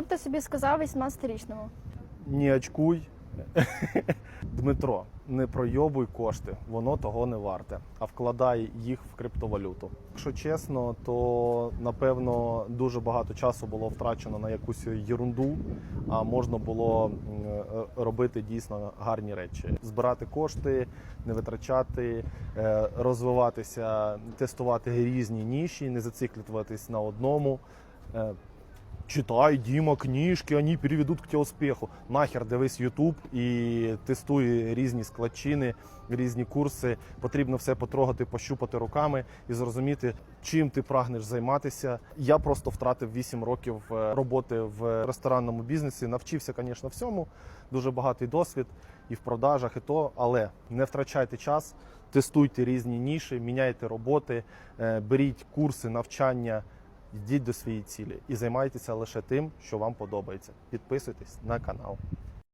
Що б ти собі сказав 18-річному? Не очкуй. Дмитро, не пройобуй кошти, воно того не варте, а вкладай їх в криптовалюту. Якщо чесно, то напевно дуже багато часу було втрачено на якусь єрунду, а можна було е, робити дійсно гарні речі: збирати кошти, не витрачати, е, розвиватися, тестувати різні ніші, не зациклюватись на одному. Читай, Діма, книжки, вони переведуть к тебе успіху. Нахер дивись Ютуб і тестуй різні складчини, різні курси. Потрібно все потрогати, пощупати руками і зрозуміти, чим ти прагнеш займатися. Я просто втратив 8 років е, роботи в ресторанному бізнесі. Навчився, звісно, всьому. Дуже багатий досвід і в продажах, і то, але не втрачайте час, тестуйте різні ніші, міняйте роботи, е, беріть курси, навчання. Йдіть до своєї цілі і займайтеся лише тим, що вам подобається. Підписуйтесь на канал.